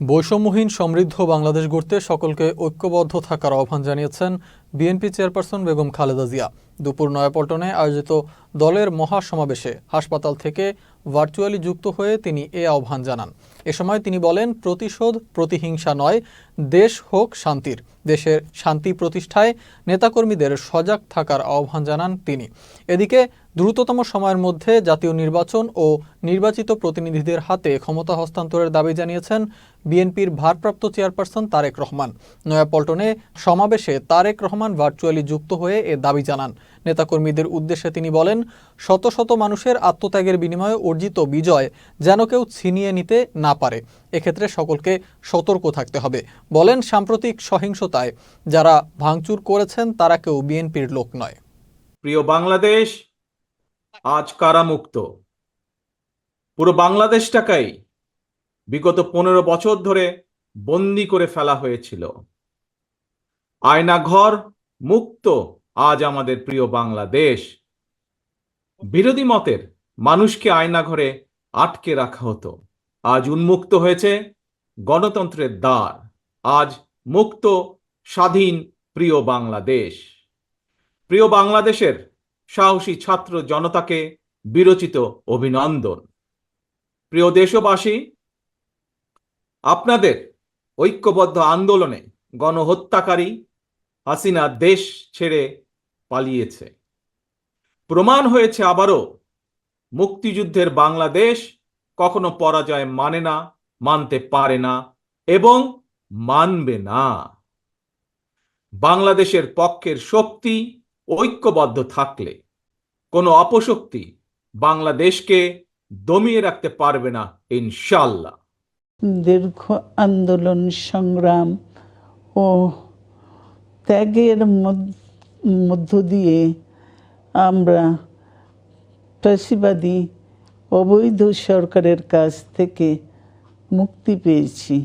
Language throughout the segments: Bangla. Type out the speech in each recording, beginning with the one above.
বৈষম্যহীন সমৃদ্ধ বাংলাদেশ গড়তে সকলকে ঐক্যবদ্ধ থাকার আহ্বান জানিয়েছেন বিএনপি চেয়ারপারসন বেগম খালেদা জিয়া। দুপুর নয়াপল্টনে আয়োজিত দলের মহাসমাবেশে হাসপাতাল থেকে ভার্চুয়ালি যুক্ত হয়ে তিনি এ আহ্বান জানান। এ সময় তিনি বলেন, প্রতিশোধ প্রতিহিংসা নয় দেশ হোক শান্তির। দেশের শান্তি প্রতিষ্ঠায় নেতাকর্মীদের সজাগ থাকার আহ্বান জানান তিনি। এদিকে, দ্রুততম সময়ের মধ্যে জাতীয় নির্বাচন ও নির্বাচিত প্রতিনিধিদের হাতে ক্ষমতা হস্তান্তরের দাবি জানিয়েছেন বিএনপির ভারপ্রাপ্ত চেয়ারপারসন তারেক রহমান। নয়াপল্টনে সমাবেশে তারেক রহমান ভার্চুয়ালি যুক্ত হয়ে এ দাবি জানান। নেতাকর্মীদের উদ্দেশ্যে তিনি বলেন, শত শত মানুষের আত্মত্যাগের বিনিময়ে অর্জিত বিজয় যেন কেউ ছিনিয়ে নিতে না পারে। এক্ষেত্রে সকলকে সতর্ক থাকতে হবে। বলেন, সাম্প্রতিক সহিংসতায় যারা ভাঙচুর করেছেন, তারা কেউ বিএনপির লোক নয়। প্রিয় বাংলাদেশ, আজ কারামুক্ত পুরো বাংলাদেশটাকেই বিগত পনেরো বছর ধরে বন্দি করে ফেলা হয়েছিল। আয়নাঘর মুক্ত আজ আমাদের প্রিয় বাংলাদেশ। বিরোধী মতের মানুষকে আয়নাঘরে আটকে রাখা হতো। আজ উন্মুক্ত হয়েছে গণতন্ত্রের দ্বার। আজ মুক্ত, স্বাধীন, প্রিয় বাংলাদেশ। প্রিয় বাংলাদেশের সাহসী ছাত্র জনতাকে বিরচিত অভিনন্দন। প্রিয় দেশবাসী, আপনাদের ঐক্যবদ্ধ আন্দোলনে গণহত্যাকারী হাসিনা দেশ ছেড়ে পালিয়েছে। প্রমাণ হয়েছে আবারও, মুক্তিযুদ্ধের বাংলাদেশ কখনো পরাজয় মানে না, মানতে পারে না এবং মানবে না। বাংলাদেশের পক্ষের শক্তি ঐক্যবদ্ধ থাকলে কোনো অপশক্তি বাংলাদেশকে দমিয়ে রাখতে পারবে না ইনশাল্লাহ দীর্ঘ আন্দোলন, সংগ্রাম ও ত্যাগের মধ্য- দিয়ে আমরা ফ্যাসিবাদী অবৈধ সরকারের কাছ থেকে মুক্তি পেয়েছি।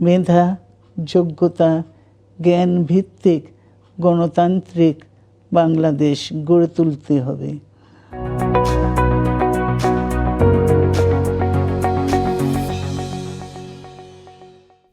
মেধা যোগ্যতা জ্ঞান ভিত্তিক গণতান্ত্রিক বাংলাদেশ গড়ে তুলতে হবে।